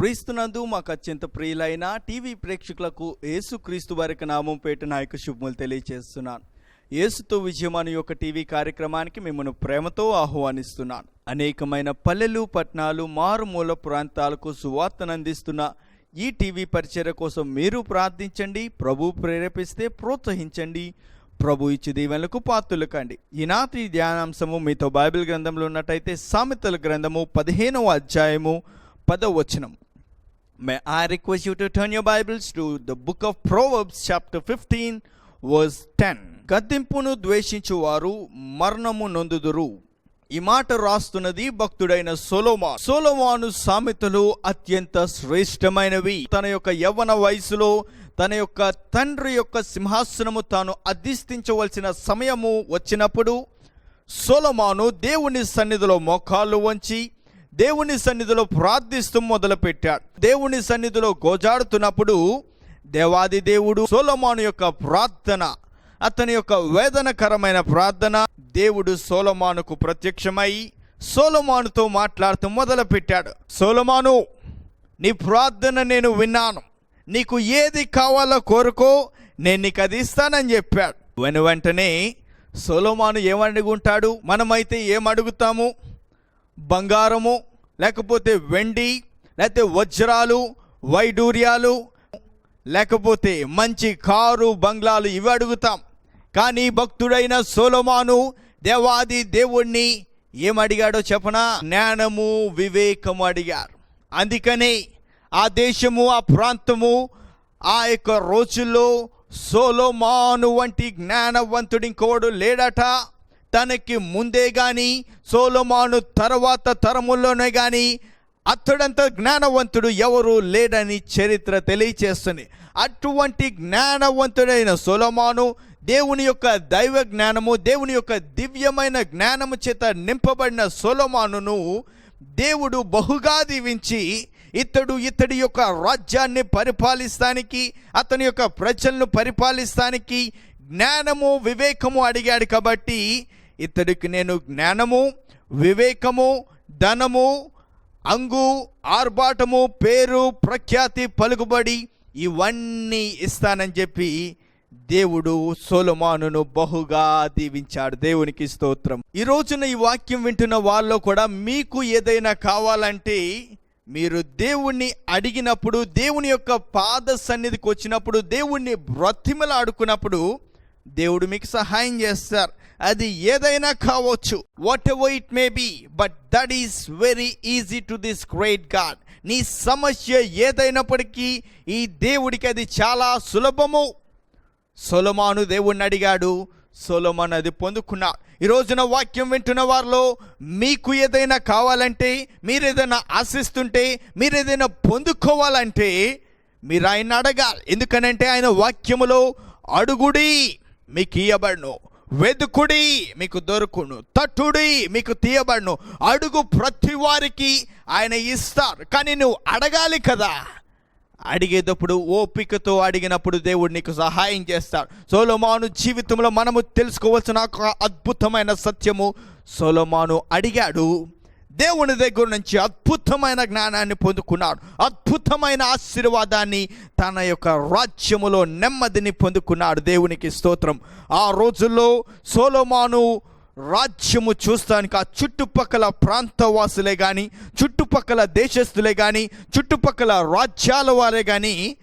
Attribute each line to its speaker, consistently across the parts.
Speaker 1: క్రీస్తునందు మాకు అత్యంత ప్రియులైన టీవీ ప్రేక్షకులకు యేసుక్రీస్తు వారికి నామం పేట నాయకు శుభములు తెలియజేస్తున్నాను యేసుతో విజయం అనే యొక్క టీవీ కార్యక్రమానికి మిమ్మల్ని ప్రేమతో ఆహ్వానిస్తున్నాను. అనేకమైన పల్లెలు పట్టణాలు మారుమూల ప్రాంతాలకు సువార్తను అందిస్తున్న ఈ టీవీ పరిచయ కోసం మీరు ప్రార్థించండి ప్రభు ప్రేరేపిస్తే ప్రోత్సహించండి ప్రభు ఇచ్చి దీవెనలకు పాత్రలు కండి ఈనాటి ధ్యానాంశము మీతో బైబిల్ గ్రంథంలో ఉన్నట్టయితే సామెతల గ్రంథము పదిహేనవ అధ్యాయము పదవచనం May I request you to turn your Bibles to the book of Proverbs chapter 15 verse ten గద్దింపును ద్వేషించు వారు మరణము నొందుదురు. ఈ మాట రాస్తున్నది భక్తుడైన సోలోమా సోలోమాను సామెతలు అత్యంత శ్రేష్టమైనవి. తన యొక్క యవ్వన వయసులో తన యొక్క తండ్రి యొక్క సింహాసనము తాను అధిష్ఠించవలసిన సమయము వచ్చినప్పుడు సోలమాను దేవుని సన్నిధిలో మోకాళ్ళు వంచి దేవుని సన్నిధిలో ప్రార్థిస్తూ మొదలుపెట్టాడు. దేవుని సన్నిధిలో గోజాడుతున్నప్పుడు దేవాది దేవుడు సోలమాను యొక్క ప్రార్థన అతని యొక్క వేదనకరమైన ప్రార్థన దేవుడు సోలమానుకు ప్రత్యక్షమై సోలమానుతో మాట్లాడుతూ మొదలుపెట్టాడు. సోలమాను నీ ప్రార్థన నేను విన్నాను. నీకు ఏది కావాలో కోరుకో నేను నీకు అది ఇస్తానని చెప్పాడు. వెను వెంటనే సోలోమాను ఏమడుగుంటాడు మనమైతే ఏమడుగుతాము? అడుగుతాము బంగారము లేకపోతే వెండి లేకపోతే వజ్రాలు వైడూర్యాలు లేకపోతే మంచి కారు బంగ్లాలు ఇవి అడుగుతాం. కానీ భక్తుడైన సోలమాను దేవాది దేవుణ్ణి ఏమడిగాడో చెప్పనా? జ్ఞానము వివేకము అడిగారు. అందుకనే ఆ దేశము ఆ ప్రాంతము ఆ యొక్క రోజుల్లో సోలోమాను వంటి జ్ఞానవంతుడు ఇంకోడు లేడట. తనకి ముందే గాని సోలోమాను తర్వాత తరముల్లోనే గాని అతడంత జ్ఞానవంతుడు ఎవరు లేడని చరిత్ర తెలియచేస్తుంది. అటువంటి జ్ఞానవంతుడైన సొలమాను దేవుని యొక్క దైవ జ్ఞానము దేవుని యొక్క దివ్యమైన జ్ఞానము చేత నింపబడిన సొలమానును దేవుడు బహుగా దీవించి ఇతడు ఇతడి యొక్క రాజ్యాన్ని పరిపాలిస్తానికి అతని యొక్క ప్రజలను పరిపాలిస్తానికి జ్ఞానము వివేకము అడిగాడు కాబట్టి ఇతడికి నేను జ్ఞానము వివేకము ధనము అంగు ఆర్భాటము పేరు ప్రఖ్యాతి పలుకుబడి ఇవన్నీ ఇస్తానని చెప్పి దేవుడు సోలమానును బహుగా దీవించాడు. దేవునికి స్తోత్రం. ఈ రోజున ఈ వాక్యం వింటున్న వాళ్ళలో కూడా మీకు ఏదైనా కావాలంటే మీరు దేవుణ్ణి అడిగినప్పుడు దేవుని యొక్క పాద సన్నిధికి వచ్చినప్పుడు దేవుణ్ణి బ్రతిమలాడుకున్నప్పుడు దేవుడు మీకు సహాయం చేస్తారు. అది ఏదైనా కావచ్చు whatever it may be but that is very easy to this great God నీ సమస్య ఏదైనప్పటికీ ఈ దేవుడికి అది చాలా సులభము. సొలమాను దేవుణ్ణి అడిగాడు సొలమాన్ అది పొందుకున్నాడు ఈ రోజున వాక్యం వింటున్న వారిలో మీకు ఏదైనా కావాలంటే మీరు ఏదైనా ఆశిస్తుంటే మీరు ఏదైనా పొందుకోవాలంటే మీరు ఆయన అడగాలి. ఎందుకనంటే ఆయన వాక్యములో అడుగుడి మీకు ఇయ్యబడను. వెదుకుడి మీకు దొరుకును. తట్టుడి మీకు తీయబడును. అడుగు ప్రతి వారికి ఆయన ఇస్తారు. కానీ నువ్వు అడగాలి కదా. అడిగేటప్పుడు ఓపికతో అడిగినప్పుడు దేవుడు నీకు సహాయం చేస్తాడు. సోలోమాను జీవితంలో మనము తెలుసుకోవాల్సిన ఒక అద్భుతమైన సత్యము. సోలోమాను అడిగాడు దేవుని దగ్గర నుంచి అద్భుతమైన జ్ఞానాన్ని పొందుకున్నాడు. అద్భుతమైన ఆశీర్వాదాన్ని తన యొక్క రాజ్యములో నెమ్మదిని పొందుకున్నాడు. దేవునికి స్తోత్రం. ఆ రోజుల్లో సోలోమాను రాజ్యము చూస్తానికి ఆ చుట్టుపక్కల ప్రాంతవాసులే కానీ చుట్టుపక్కల దేశస్తులే కానీ చుట్టుపక్కల రాజ్యాల వారే కానీ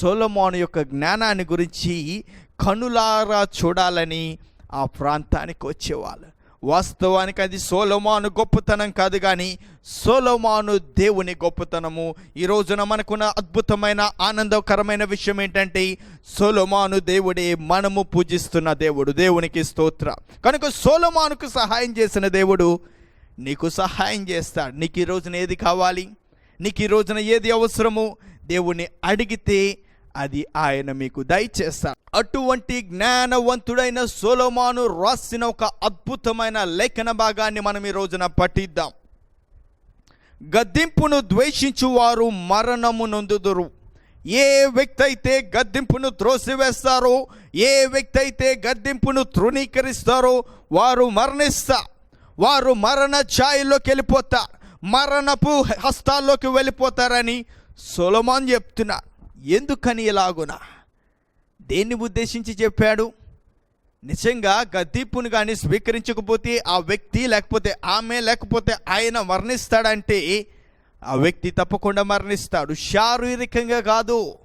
Speaker 1: సొలమోను యొక్క జ్ఞానాన్ని గురించి కనులారా చూడాలని ఆ ప్రాంతానికి వచ్చేవాళ్ళు. వాస్తవానికి అది సోలోమాను గొప్పతనం కాదు కానీ సోలోమాను దేవుని గొప్పతనము. ఈ రోజున మనకున్న అద్భుతమైన ఆనందకరమైన విషయం ఏంటంటే సోలోమాను దేవుడే మనము పూజిస్తున్న దేవుడు దేవునికి స్తోత్ర. కనుక సోలోమానుకు సహాయం చేసిన దేవుడు నీకు సహాయం చేస్తాడు. నీకు ఈ రోజున ఏది కావాలి? నీకు ఈ రోజున ఏది అవసరము? దేవుణ్ణి అడిగితే అది ఆయన మీకు దయచేస్తారు అటువంటి జ్ఞానవంతుడైన సోలోమాను రాసిన ఒక అద్భుతమైన లేఖన భాగాన్ని మనం ఈ రోజున పఠిద్దాం. గద్దింపును ద్వేషించు వారు మరణము నొందుదురు. ఏ వ్యక్తి అయితే గద్దింపును త్రోసివేస్తారో ఏ వ్యక్తి అయితే గద్దింపును తృణీకరిస్తారో వారు మరణిస్తా. వారు మరణ ఛాయిలోకి వెళ్ళిపోతారు మరణపు హస్తాల్లోకి వెళ్ళిపోతారని సొలమాన్ చెప్తున్నారు. ఎందుకని ఇలాగునా దేన్ని ఉద్దేశించి చెప్పాడు? నిజంగా గద్దీపును కానీ స్వీకరించకపోతే ఆ వ్యక్తి లేకపోతే ఆమె లేకపోతే ఆయన మరణిస్తాడంటే ఆ వ్యక్తి తప్పకుండా మరణిస్తాడు. శారీరకంగా కాదు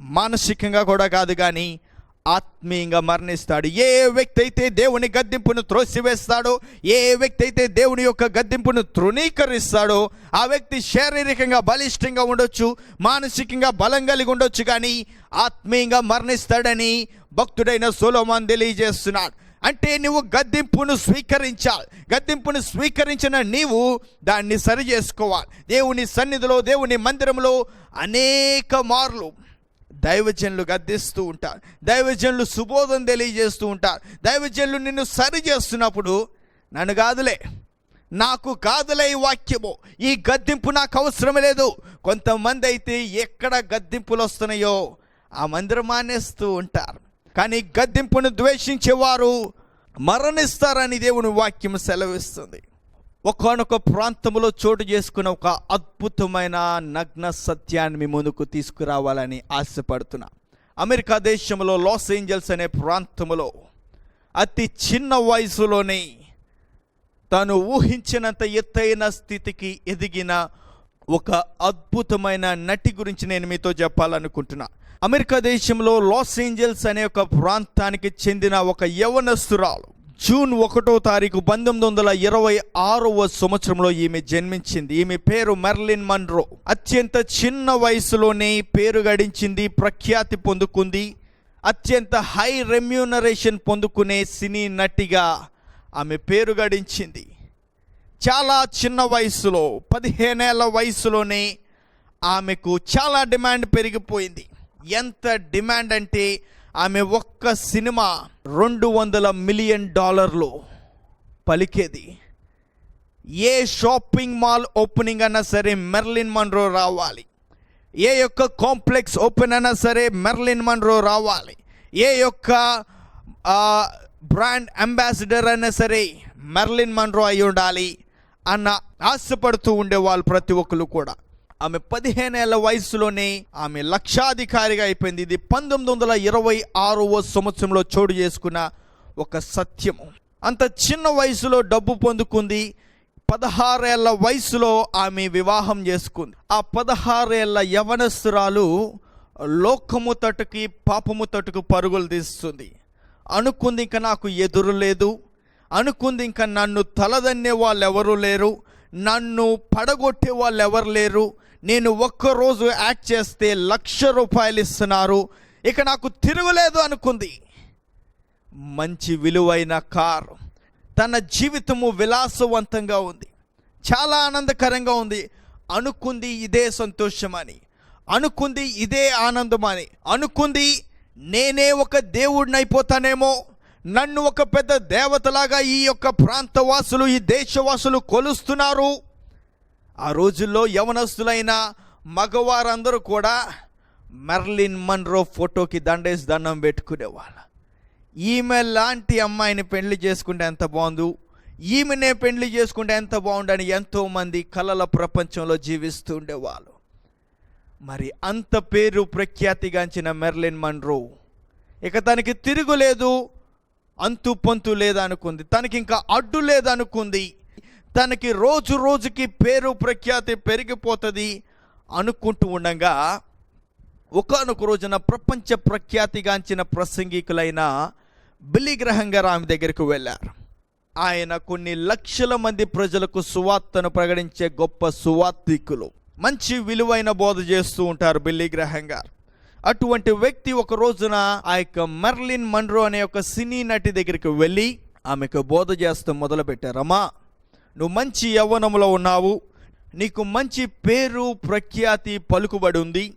Speaker 1: మానసికంగా కూడా కాదు కానీ ఆత్మీయంగా మరణిస్తాడు. ఏ వ్యక్తి అయితే దేవుని గద్దింపును త్రోసివేస్తాడో ఏ వ్యక్తి అయితే దేవుని యొక్క గద్దింపును తృణీకరిస్తాడో ఆ వ్యక్తి శారీరకంగా బలిష్టంగా ఉండొచ్చు మానసికంగా బలం కలిగి ఉండొచ్చు కానీ ఆత్మీయంగా మరణిస్తాడని భక్తుడైన సోలోమాన్ తెలియజేస్తున్నాడు. అంటే నువ్వు గద్దింపును స్వీకరించాలి. గద్దింపును స్వీకరించిన నీవు దాన్ని సరి చేసుకోవాలి దేవుని సన్నిధిలో దేవుని మందిరంలో అనేక మార్లు దైవజనులు గద్దిస్తూ ఉంటారు. దైవజనులు సుబోధం తెలియజేస్తూ ఉంటారు. దైవజనులు నిన్ను సరి చేస్తున్నప్పుడు నన్ను కాదులే నాకు కాదులే ఈ వాక్యము. ఈ గద్దింపు నాకు అవసరం లేదు. కొంతమంది అయితే ఎక్కడ గద్దింపులు వస్తున్నాయో ఆ మందిరం మానేస్తూ ఉంటారు. కానీ గద్దింపును ద్వేషించేవారు మరణిస్తారని దేవుని వాక్యం సెలవిస్తుంది. ఒకనొక ప్రాంతంలో చోటు చేసుకున్న ఒక అద్భుతమైన నగ్న సత్యాన్ని మీ ముందుకు తీసుకురావాలని ఆశపడుతున్నా. అమెరికా దేశంలో లాస్ ఏంజల్స్ అనే ప్రాంతంలో అతి చిన్న వయసులోనే తాను ఊహించినంత ఎత్తైన స్థితికి ఎదిగిన ఒక అద్భుతమైన నటి గురించి నేను మీతో చెప్పాలనుకుంటున్నా. అమెరికా దేశంలో లాస్ ఏంజల్స్ అనే ఒక ప్రాంతానికి చెందిన ఒక యవనస్తురాలు జూన్ ఒకటో తారీఖు పంతొమ్మిది వందల ఇరవై ఆరవ సంవత్సరంలో ఈమె జన్మించింది. ఈమె పేరు మెర్లిన్ మన్రో. అత్యంత చిన్న వయసులోనే పేరు గడించింది ప్రఖ్యాతి పొందుకుంది అత్యంత హై రెమ్యూనరేషన్ పొందుకునే సినీ నటిగా ఆమె పేరు గడించింది. చాలా చిన్న వయసులో పదిహేనేళ్ళ వయసులోనే ఆమెకు చాలా డిమాండ్ పెరిగిపోయింది. ఎంత డిమాండ్ అంటే ఆమె ఒక్క సినిమా రెండు వందల మిలియన్ డాలర్లు పలికేది. ఏ షాపింగ్ మాల్ ఓపెనింగ్ అన్నా సరే మెర్లిన్ మన్రో రావాలి. ఏ యొక్క కాంప్లెక్స్ ఓపెన్ అయినా సరే మెర్లిన్ మన్రో రావాలి. ఏ యొక్క బ్రాండ్ అంబాసిడర్ అయినా సరే మెర్లిన్ మన్రో అయి ఉండాలి అన్న ఆశపడుతూ ఉండేవాళ్ళు ప్రతి ఒక్కరు కూడా. ఆమె పదిహేనేళ్ళ వయసులోనే ఆమె లక్షాధికారిగా అయిపోయింది. ఇది పంతొమ్మిది వందల ఇరవై ఆరవ సంవత్సరంలో చోటు చేసుకున్న ఒక సత్యము. అంత చిన్న వయసులో డబ్బు పొందుకుంది. పదహారేళ్ళ వయసులో ఆమె వివాహం చేసుకుంది. ఆ పదహారేళ్ళ యవనస్తురాలు లోకము తట్టుకి పాపము తట్టుకు పరుగులు తీస్తుంది. అనుకుంది ఇంకా నాకు ఎదురు లేదు. అనుకుంది ఇంకా నన్ను తలదన్నే వాళ్ళు ఎవరు లేరు. నన్ను పడగొట్టే వాళ్ళు ఎవరు లేరు. నేను ఒక్కరోజు యాక్ట్ చేస్తే లక్ష రూపాయలు ఇస్తున్నారు. ఇక నాకు తిరుగులేదు అనుకుంది. మంచి విలువైన కారు. తన జీవితము విలాసవంతంగా ఉంది. చాలా ఆనందకరంగా ఉంది. అనుకుంది ఇదే సంతోషమని. అనుకుంది ఇదే ఆనందమని. అనుకుంది నేనే ఒక దేవుడిని అయిపోతానేమో నన్ను ఒక పెద్ద దేవతలాగా ఈ యొక్క ప్రాంతవాసులు ఈ దేశవాసులు కొలుస్తున్నారు. ఆ రోజుల్లో యవనస్తులైన మగవారందరూ కూడా మెర్లిన్ మన్రో ఫోటోకి దండేసి దండం పెట్టుకునేవాళ్ళు. ఈమె లాంటి అమ్మాయిని పెళ్ళి చేసుకుంటే ఎంత బాగుందో ఈమెనే పెళ్ళి చేసుకుంటే ఎంత బాగుండని ఎంతోమంది కలల ప్రపంచంలో జీవిస్తూ ఉండేవాళ్ళు. మరి అంత పేరు ప్రఖ్యాతిగాంచిన మెర్లిన్ మన్రో ఇక తనకి తిరుగులేదు అంతు పొంతు లేదనుకుంది. తనకి ఇంకా అడ్డు లేదనుకుంది. తనకి రోజు రోజుకి పేరు ప్రఖ్యాతి పెరిగిపోతుంది అనుకుంటూ ఉండగా ఒకనొక రోజున ప్రపంచ ప్రఖ్యాతిగాంచిన ప్రసంగికులైన బిల్లి ఆమె దగ్గరికి వెళ్ళారు. ఆయన కొన్ని లక్షల మంది ప్రజలకు సువార్తను ప్రకటించే గొప్ప సువార్థికులు. మంచి విలువైన బోధ చేస్తూ ఉంటారు బిల్లి గ్రహం గారు అటువంటి వ్యక్తి ఒక రోజున ఆ యొక్క మెర్లిన్ మన్రో అనే ఒక సినీ నటి దగ్గరికి వెళ్ళి ఆమెకు బోధ చేస్తూ మొదలుపెట్టారమ్మా నువ్వు మంచి యవ్వనంలో ఉన్నావు. నీకు మంచి పేరు ప్రఖ్యాతి పలుకుబడి ఉంది.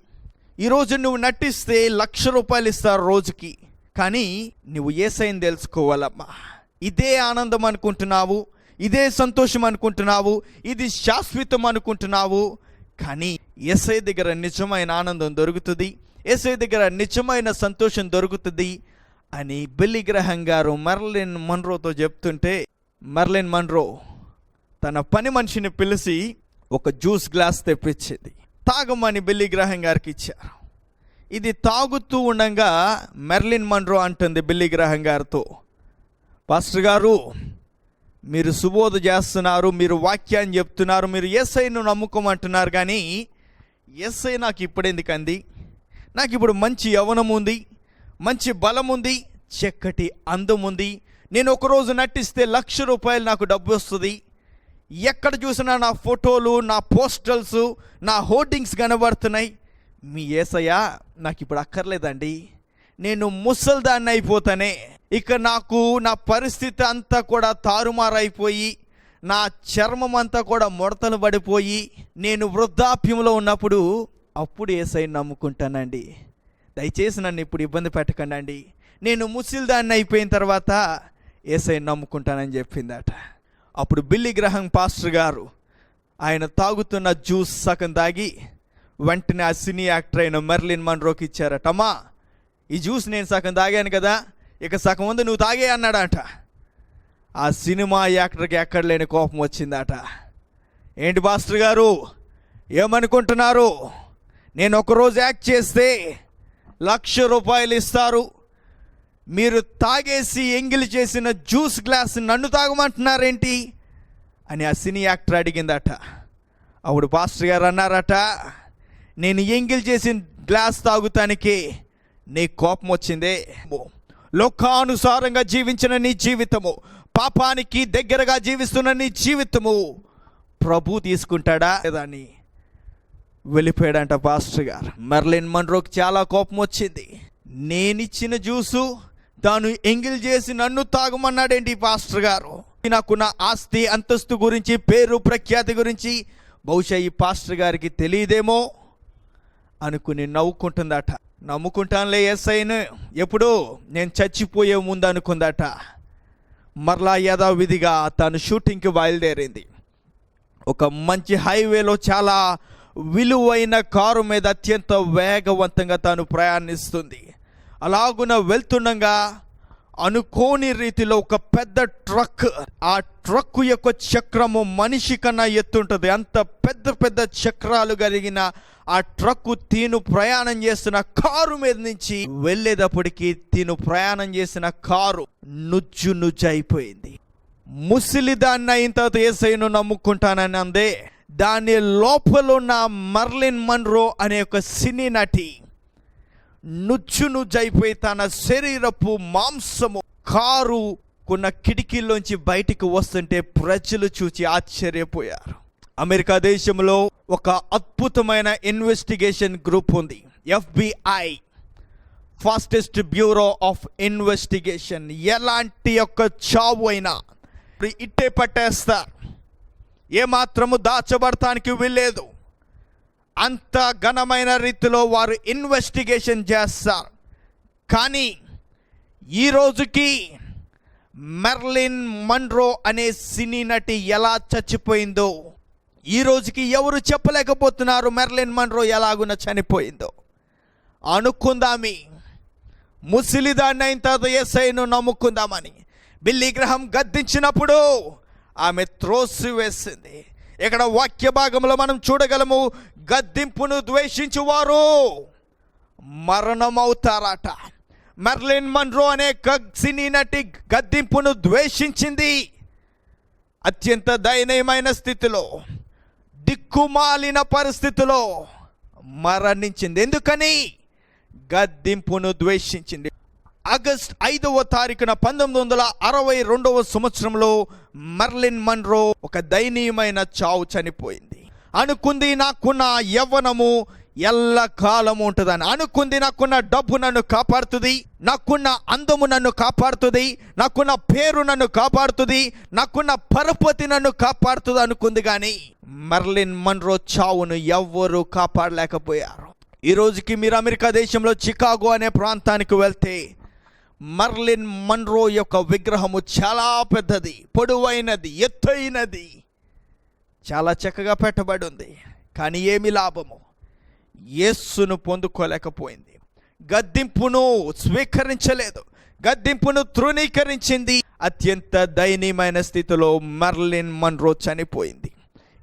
Speaker 1: ఈరోజు నువ్వు నటిస్తే లక్ష రూపాయలు ఇస్తారు రోజుకి. కానీ నువ్వు ఏసైని తెలుసుకోవాలమ్మా? ఇదే ఆనందం అనుకుంటున్నావు ఇదే సంతోషం అనుకుంటున్నావు ఇది శాశ్వతం అనుకుంటున్నావు. కానీ ఎస్ఐ దగ్గర నిజమైన ఆనందం దొరుకుతుంది ఎస్ఐ దగ్గర నిజమైన సంతోషం దొరుకుతుంది అని బిల్లి గ్రహం గారు మర్లిన్ మన్రోతో చెప్తుంటే మర్లిన్ మన్రో తన పని మనిషిని పిలిచి ఒక జ్యూస్ గ్లాస్ తెప్పించింది. తాగమని బిల్లి గ్రహం గారికి ఇచ్చారు. ఇది తాగుతూ ఉండగా మెర్లిన్ మన్రో అంటుంది బిల్లి గ్రహం గారితో. పాస్టర్ గారు మీరు సుబోధ చేస్తున్నారు మీరు వాక్యాన్ని చెప్తున్నారు మీరు ఎస్ఐను నమ్ముకోమంటున్నారు కానీ ఎస్ఐ నాకు ఇప్పుడు ఎందుకంది? నాకు ఇప్పుడు మంచి యవనం ఉంది మంచి బలం ఉంది చక్కటి అందం ఉంది. నేను ఒకరోజు నటిస్తే లక్ష రూపాయలు నాకు డబ్బు వస్తుంది. ఎక్కడ చూసినా నా ఫోటోలు నా పోస్టల్స్ నా హోర్డింగ్స్ కనబడుతున్నాయి. మీ ఏసయ్య నాకు ఇప్పుడు అక్కర్లేదండి. నేను ముసల్దాన్ని అయిపోతానే. ఇక నాకు నా పరిస్థితి అంతా కూడా తారుమారైపోయి నా చర్మం అంతా కూడా ముడతలు పడిపోయి నేను వృద్ధాప్యంలో ఉన్నప్పుడు అప్పుడు ఏసై నమ్ముకుంటానండి. దయచేసి నన్ను ఇప్పుడు ఇబ్బంది పెట్టకండి నేను ముసిల్దాన్ని అయిపోయిన తర్వాత ఏసై నమ్ముకుంటానని చెప్పిందట. అప్పుడు బిల్లి గ్రహం పాస్టర్ గారు ఆయన తాగుతున్న జ్యూస్ సగం తాగి వెంటనే ఆ సినీ యాక్టర్ అయిన మెర్లిన్ మన్రోకి ఇచ్చారట అమ్మా ఈ జ్యూస్ నేను సగం తాగాను కదా ఇక సగం ముందు నువ్వు తాగే అన్నాడట. ఆ సినిమా యాక్టర్కి ఎక్కడ లేని కోపం వచ్చిందట. ఏంటి పాస్టర్ గారు ఏమనుకుంటున్నారు? నేను ఒకరోజు యాక్ట్ చేస్తే లక్ష రూపాయలు ఇస్తారు మీరు తాగేసి ఎంగిలి చేసిన జ్యూస్ గ్లాస్ నన్ను తాగమంటున్నారేంటి? అని ఆ సినీ యాక్టర్ అడిగిందట. అప్పుడు పాస్టర్ గారు అన్నారట నేను ఎంగిల్ చేసిన గ్లాస్ తాగుతానికి నీ కోపం వచ్చిందే. లోకానుసారంగా జీవించిన నీ జీవితము పాపానికి దగ్గరగా జీవిస్తున్న నీ జీవితము ప్రభు తీసుకుంటాడా లేదని వెళ్ళిపోయాడంట పాస్టర్ గారు. మెర్లిన్ మన్రోకి చాలా కోపం వచ్చింది. నేనిచ్చిన జ్యూసు తాను ఎంగిల్ చేసి నన్ను తాగమన్నాడేంటి ఈ పాస్టర్ గారు? నాకున్న ఆస్తి అంతస్తు గురించి పేరు ప్రఖ్యాతి గురించి బహుశా ఈ పాస్టర్ గారికి తెలియదేమో అనుకుని నవ్వుకుంటుందట. నమ్ముకుంటానులే ఎస్ఐను. ఎప్పుడు నేను చచ్చిపోయే ముందు అనుకుందట. మరలా యథావిధిగా తను షూటింగ్కి బయలుదేరింది. ఒక మంచి హైవేలో చాలా విలువైన కారు మీద అత్యంత వేగవంతంగా తాను ప్రయాణిస్తుంది. అలాగున వెళ్తుండగా అనుకోని రీతిలో ఒక పెద్ద ట్రక్ ఆ ట్రక్ యొక్క చక్రము మనిషి కన్నా ఎత్తుంటుంది. అంత పెద్ద పెద్ద చక్రాలు కలిగిన ఆ ట్రక్ తీను ప్రయాణం చేస్తున్న కారు మీద నుంచి వెళ్ళేటప్పటికి తీను ప్రయాణం చేసిన కారు నుజ్జు నుజ్జు అయిపోయింది. ముసిలి దాన్ని అయిన తర్వాత ఏసైను నమ్ముకుంటానని అందే. దాని లోపల ఉన్న మర్లిన్ మన్రో అనే ఒక సినీ నటి నుజ్జు నుజ్జైపోయి తన శరీరపు మాంసము కారు కొన్న కిటికీల్లోంచి బయటికి వస్తుంటే ప్రజలు చూచి ఆశ్చర్యపోయారు. అమెరికా దేశంలో ఒక అద్భుతమైన ఇన్వెస్టిగేషన్ గ్రూప్ ఉంది FBI fastest bureau of investigation. ఎలాంటి యొక్క చావు అయినా ఇట్టే పట్టేస్తారు. ఏమాత్రము దాచబడటానికి వీల్లేదు. అంత ఘనమైన రీతిలో వారు ఇన్వెస్టిగేషన్ చేస్తారు. కానీ ఈ రోజుకి మెర్లిన్ మన్రో అనే సినీ నటి ఎలా చచ్చిపోయిందో ఈ రోజుకి ఎవరు చెప్పలేకపోతున్నారు మెర్లిన్ మన్రో ఎలాగున చనిపోయిందో. అనుకుందామి. ముసిలిదాన్ని అయిన తర్వాత ఎస్ఐను నమ్ముకుందామని. బిల్లి గ్రహం గద్దించినప్పుడు ఆమె త్రోసి వేసింది. ఇక్కడ వాక్య భాగంలో మనం చూడగలము గద్దింపును ద్వేషించువారు. మరణమవుతారట. మెర్లిన్ మన్రో అనే సినీ నటి గద్దింపును ద్వేషించింది. అత్యంత దయనీయమైన స్థితిలో దిక్కుమాలిన పరిస్థితిలో మరణించింది. ఎందుకని? గద్దింపును ద్వేషించింది. ఆగస్ట్ ఐదవ తారీఖున పంతొమ్మిది వందల అరవై రెండవ సంవత్సరంలో మర్లిన్ మన్రో ఒక దయనీయమైన చావు చనిపోయింది. అనుకుంది నాకున్న యవ్వనము ఎల్లకాలము ఉంటుందని. అనుకుంది నాకున్న డబ్బు నన్ను కాపాడుతుంది నాకున్న అందము నన్ను కాపాడుతుంది నాకున్న పేరు నన్ను కాపాడుతుంది నాకున్న పరపతి నన్ను కాపాడుతుంది అనుకుంది కానీ మర్లిన్ మన్రో చావును ఎవ్వరూ కాపాడలేకపోయారు. ఈ రోజుకి మీరు అమెరికా దేశంలో చికాగో అనే ప్రాంతానికి వెళ్తే మర్లిన్ మన్రో యొక్క విగ్రహము చాలా పెద్దది పొడవైనది ఎత్తైనది. చాలా చక్కగా పెట్టబడి ఉంది కానీ ఏమి లాభము? యేస్సును పొందుకోలేకపోయింది. గద్దింపును స్వీకరించలేదు గద్దింపును తృణీకరించింది. అత్యంత దయనీయమైన స్థితిలో మర్లిన్ మన్రో చనిపోయింది.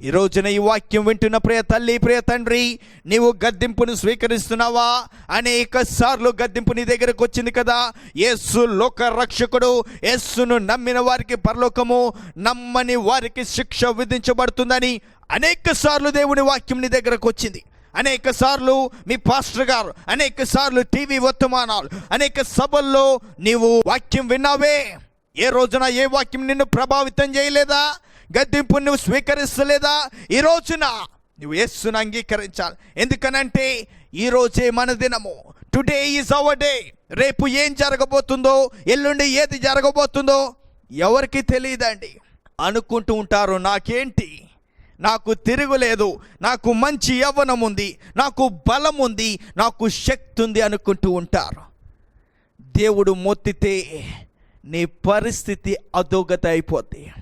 Speaker 1: ఈ రోజున ఈ వాక్యం వింటున్న ప్రియ తల్లి ప్రియ తండ్రి నీవు గద్దింపును స్వీకరిస్తున్నావా? అనేక సార్లు గద్దింపు నీ దగ్గరకు వచ్చింది కదా. యేసు లోక రక్షకుడు యేసును నమ్మిన వారికి పరలోకము నమ్మని వారికి శిక్ష విధించబడుతుందని అనేక సార్లు దేవుని వాక్యం నీ దగ్గరకు వచ్చింది. అనేక సార్లు మీ పాస్టర్ గారు అనేక సార్లు టీవీ వర్తమానాలు అనేక సభల్లో నీవు వాక్యం విన్నావే? ఏ రోజున ఏ వాక్యం నిన్ను ప్రభావితం చేయలేదా? గద్దింపు నువ్వు స్వీకరిస్తలేదా ఈ రోజున నువ్వు యేసును అంగీకరించాలి. ఎందుకనంటే ఈరోజే మన దినము. టుడే ఈజ్ అవర్ డే రేపు ఏం జరగబోతుందో ఎల్లుండి ఏది జరగబోతుందో ఎవరికి తెలియదండి. అనుకుంటూ ఉంటారు నాకేంటి? నాకు తిరుగులేదు. నాకు మంచి యవ్వనం ఉంది. నాకు బలం ఉంది. నాకు శక్తి ఉంది అనుకుంటూ ఉంటారు. దేవుడు మొత్తితే నీ పరిస్థితి అధోగత అయిపోద్ది.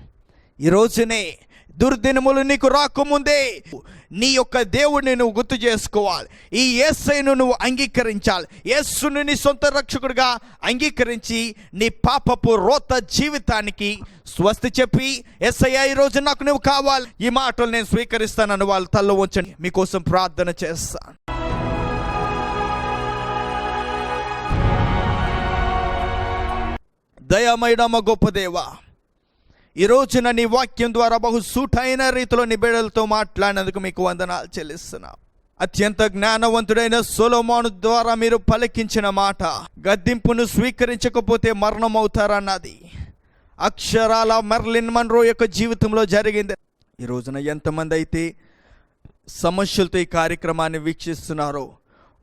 Speaker 1: ఈ రోజునే దుర్దినములు నీకు రాకముందే నీ యొక్క దేవుడిని నువ్వు గుర్తు చేసుకోవాలి. ఈ యేస్సైను నువ్వు అంగీకరించాలి. ఏసును నీ సొంత రక్షకుడిగా అంగీకరించి నీ పాపపు రోత జీవితానికి స్వస్తి చెప్పి ఎస్ఐ ఈ రోజు నాకు నువ్వు కావాలి. ఈ మాటలు నేను స్వీకరిస్తానని వాళ్ళు తల్లో ఉంచండి. మీకోసం ప్రార్థన చేస్తాను దయమైడమ గొప్ప దేవా ఈ రోజున నీ వాక్యం ద్వారా బహు సూటైన రీతిలో నీ బిడ్డలతో మాట్లాడినందుకు మీకు వందనాలు చెల్లిస్తున్నా. అత్యంత జ్ఞానవంతుడైన సోలోమాను ద్వారా మీరు పలికించిన మాట గద్దింపును స్వీకరించకపోతే మరణం అవుతారన్నది. అక్షరాల మెర్లిన్ మన్రో యొక్క జీవితంలో జరిగింది. ఈ రోజున ఎంతమంది అయితే సమస్యలతో ఈ కార్యక్రమాన్ని వీక్షిస్తున్నారో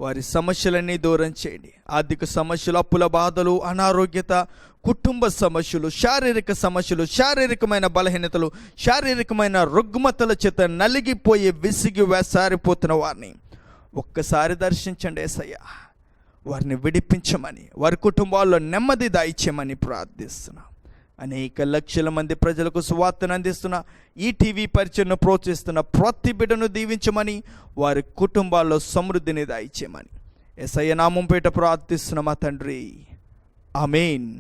Speaker 1: వారి సమస్యలన్నీ దూరం చేయండి. ఆర్థిక సమస్యలు అప్పుల బాధలు అనారోగ్యత కుటుంబ సమస్యలు శారీరక సమస్యలు శారీరకమైన బలహీనతలు శారీరకమైన రుగ్మతల చేత నలిగిపోయి విసిగి వేసారిపోతున్న వారిని ఒక్కసారి దర్శించండి ఏసయ్య. వారిని విడిపించమని వారి కుటుంబాల్లో నెమ్మది దాయిచ్చమని ప్రార్థిస్తున్నాం. అనేక లక్షల మంది ప్రజలకు సువార్తను అందిస్తున్న ఈ టీవీ పరిచయను ప్రోత్సహిస్తున్న ప్రతి బిడ్డను దీవించమని వారి కుటుంబాల్లో సమృద్ధిని దాయిచ్చేయమని. ఎస్ఐ నామం పేట ప్రార్థిస్తున్న మా తండ్రి. అమీన్